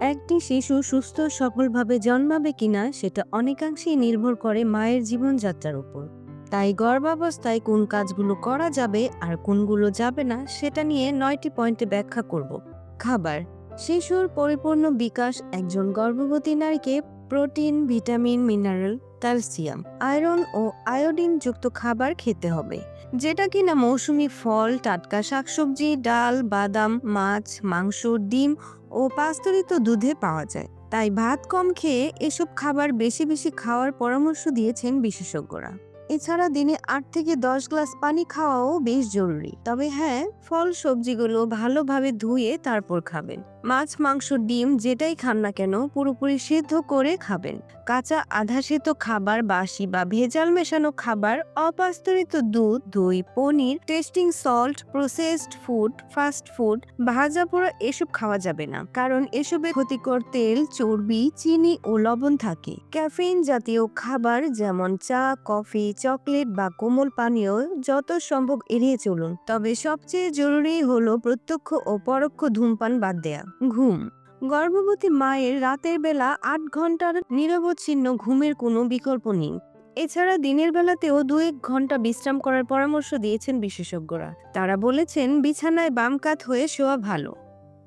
একটি শিশু সুস্থ সফলভাবে জন্মাবে কিনা সেটা অনেকাংশেই নির্ভর করে মায়ের জীবনযাত্রার উপর। তাই গর্ভাবস্থায় কোন কাজগুলো করা যাবে আর কোনগুলো যাবে না সেটা নিয়ে নয়টি পয়েন্টে ব্যাখ্যা করব। খাবার। শিশুর পরিপূর্ণ বিকাশ একজন গর্ভবতী নারীকে protein, vitamin, mineral calcium, iron ও আয়োডিন যুক্ত খাবার খেতে হবে, যেটা কিনা মৌসুমি ফল, টাটকা শাকসবজি, ডাল, বাদাম, মাছ, মাংস, ডিম ও পাস্তরিত দুধে পাওয়া যায়। তাই ভাত কম খেয়ে এসব খাবার বেশি বেশি খাওয়ার পরামর্শ দিয়েছেন বিশেষজ্ঞরা। এছাড়া দিনে আট থেকে দশ গ্লাস পানি খাওয়াও বেশ জরুরি। তবে হ্যাঁ ফল সবজিগুলো ভালোভাবে ধুয়ে তারপর খাবেন। মাছ, মাংস, ডিম যেটাই খান না কেন পুরোপুরি সিদ্ধ করে খাবেন। কাঁচা আধা সেদ্ধ খাবার, বাসি বা ভেজাল মেশানো খাবার, অপাস্তরিত দুধ, দই, পনির, tasting salt, processed food, fast food, ভাজা পোড়া এসব খাওয়া যাবে না। কারণ এসবে ক্ষতিকর তেল, চর্বি, চিনি ও লবণ থাকে। ক্যাফেইন জাতীয় খাবার যেমন চা, কফি চকলেট বা কোমল পানীয় যত সম্ভব এড়িয়ে চলুন, তবে সবচেয়ে জরুরি হলো প্রত্যক্ষ ও পরোক্ষ ধূমপান বাদ দেয়া। ঘুম। গর্ভবতী মায়ের রাতের বেলা আট ঘণ্টার নিরবচ্ছিন্ন ঘুমের কোনো বিকল্প নেই। এছাড়া দিনের বেলাতেও দু এক ঘণ্টা বিশ্রাম করার পরামর্শ দিয়েছেন বিশেষজ্ঞরা। তারা বলেছেন, বিছানায় বাম কাত হয়ে শোয়া ভালো।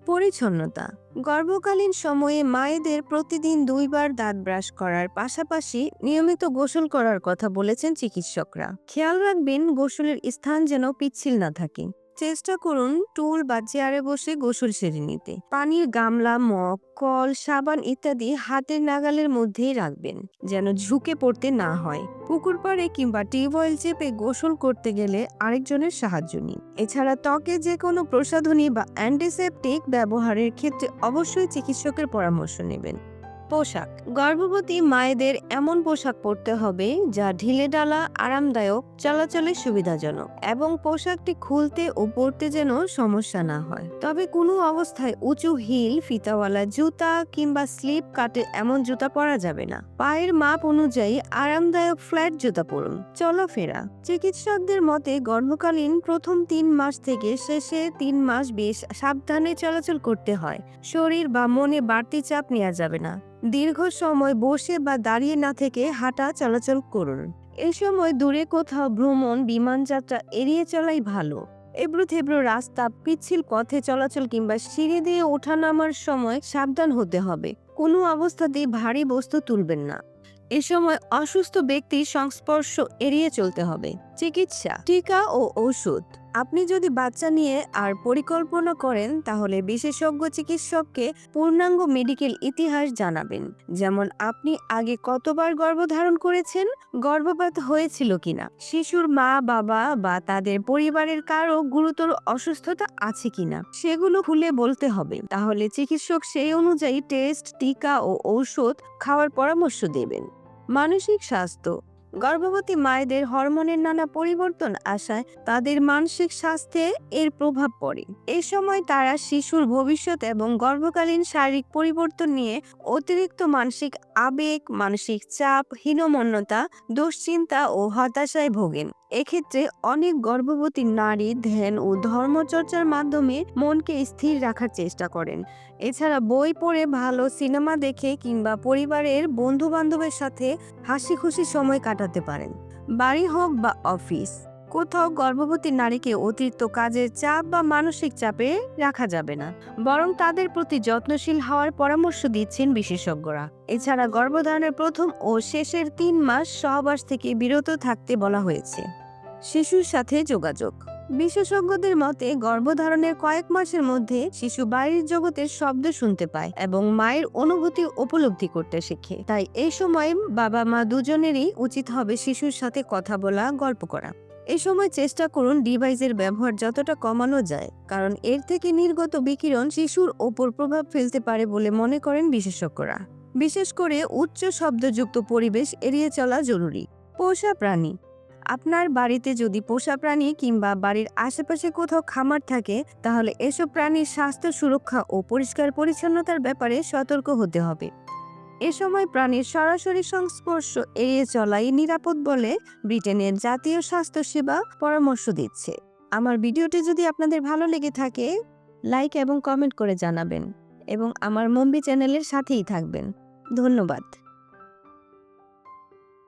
পরিচ্ছন্নতা। গর্ভকালীন সময়ে মায়েদের প্রতিদিন দুইবার দাঁত ব্রাশ করার পাশাপাশি নিয়মিত গোসল করার কথা বলেছেন চিকিৎসকরা। খেয়াল রাখবেন, গোসলের স্থান যেন পিচ্ছিল না থাকে। চেষ্টা করুন টুল বা চেয়ারে বসে গোসল সেরে নিতে। পানির গামলা, মগ, কল, সাবান ইত্যাদি হাতের নাগালের মধ্যেই রাখবেন, যেন ঝুঁকে পড়তে না হয়। পুকুর পাড়ে কিংবা টিউবওয়েল চেপে গোসল করতে গেলে আরেকজনের সাহায্য নিন। এছাড়া ত্বকে যে কোনো প্রসাধনী বা অ্যান্টিসেপটিক ব্যবহারের ক্ষেত্রে অবশ্যই চিকিৎসকের পরামর্শ নেবেন। পোশাক। গর্ভবতী মায়েদের এমন পোশাক পরতে হবে যা ঢিলেঢালা আরামদায়ক, চলাচলে সুবিধাজনক এবং পোশাকটি খুলতে ও পরতে যেন সমস্যা না হয়। তবে কোনো অবস্থায় উঁচু হিল, ফিতাওয়ালা জুতা কিংবা স্লিপ কাটে এমন জুতা পরা যাবে না। পায়ের মাপ অনুযায়ী আরামদায়ক ফ্ল্যাট জুতা পরুন। চলাফেরা। চিকিৎসকদের মতে গর্ভকালীন প্রথম তিন মাস থেকে শেষে তিন মাস বেশ সাবধানে চলাচল করতে হয়। শরীর বা মনে বাড়তি চাপ নেওয়া যাবে না। দীর্ঘ সময় বসে বা দাঁড়িয়ে না থেকে হাঁটা চলাচল করুন। এ সময় দূরে কোথাও ভ্রমণ বিমান যাত্রা এড়িয়ে চলাই ভালো। এবড়ো থেবড়ো রাস্তা, পিচ্ছিল পথে চলাচল কিংবা সিঁড়ি দিয়ে ওঠা নামার সময় সাবধান হতে হবে। কোনো অবস্থাতেই ভারী বস্তু তুলবেন না। এ সময় অসুস্থ ব্যক্তির সংস্পর্শ এড়িয়ে চলতে হবে। চিকিৎসা, টিকা ও ঔষধ আপনি যদি বাচ্চা নিয়ে আর পরিকল্পনা করেন, তাহলে বিশেষজ্ঞ চিকিৎসককে পূর্ণাঙ্গ মেডিকেল ইতিহাস জানাবেন। যেমন আপনি আগে কতবার গর্ভধারণ করেছেন, গর্ভপাত হয়েছিল কিনা, শিশুর মা, বাবা বা তাদের পরিবারের কারও গুরুতর অসুস্থতা আছে কিনা, সেগুলো খুলে বলতে হবে। তাহলে চিকিৎসক সেই অনুযায়ী টেস্ট, টিকা ও ঔষধ খাওয়ার পরামর্শ দেবেন। মানসিক স্বাস্থ্য গর্ভবতী মায়েদের হরমোনের নানা পরিবর্তন আসায় তাদের মানসিক স্বাস্থ্যে এর প্রভাব পড়ে। এ সময় তারা শিশুর ভবিষ্যৎ এবং গর্ভকালীন শারীরিক পরিবর্তন নিয়ে অতিরিক্ত মানসিক আবেগ, মানসিক চাপ, হীনমন্যতা, দুশ্চিন্তা ও হতাশায় ভোগেন। এক্ষেত্রে অনেক গর্ভবতী নারী ধ্যান ও ধর্মচর্চার মাধ্যমে মনকে স্থির রাখার চেষ্টা করেন। এছাড়া বই পড়ে ভালো সিনেমা দেখে কিংবা পরিবারের বন্ধু বান্ধবের সাথে হাসি খুশি সময় কাটাতে পারেন। বাড়ি হোক বা অফিস, কোথাও গর্ভবতী নারীকে অতিরিক্ত কাজের চাপ বা মানসিক চাপে রাখা যাবে না। বরং তাদের প্রতি যত্নশীল হওয়ার পরামর্শ দিচ্ছেন বিশেষজ্ঞরা। এছাড়া গর্ভধারণের প্রথম ও শেষের তিন মাস সহবাস থেকে বিরত থাকতে বলা হয়েছে। শিশুর সাথে যোগাযোগ। বিশেষজ্ঞদের মতে, গর্ভধারণের কয়েক মাসের মধ্যে শিশু বাইরের জগতের শব্দ শুনতে পায় এবং মায়ের অনুভূতি উপলব্ধি করতে শেখে। তাই এই সময় বাবা মা দুজনেরই উচিত হবে শিশুর সাথে কথা বলা, গল্প করা। এ সময় চেষ্টা করুন ডিভাইসের ব্যবহার যতটা কমানো যায়, কারণ এর থেকে নির্গত বিকিরণ শিশুর ওপর প্রভাব ফেলতে পারে বলে মনে করেন বিশেষজ্ঞরা। বিশেষ করে উচ্চ শব্দযুক্ত পরিবেশ এড়িয়ে চলা জরুরি। পোষা প্রাণী আপনার বাড়িতে যদি পোষা প্রাণী কিংবা বাড়ির আশেপাশে কোথাও খামার থাকে, তাহলে এসব প্রাণীর স্বাস্থ্য সুরক্ষা ও পরিষ্কার পরিচ্ছন্নতার ব্যাপারে সতর্ক হতে হবে। এ সময় প্রাণীর সরাসরি সংস্পর্শ এড়িয়ে চলাই নিরাপদ বলে ব্রিটেনের জাতীয় স্বাস্থ্য সেবা পরামর্শ দিচ্ছে। আমার ভিডিওটি যদি আপনাদের ভালো লেগে থাকে, লাইক এবং কমেন্ট করে জানাবেন এবং আমার মম্বি চ্যানেলের সাথেই থাকবেন। ধন্যবাদ।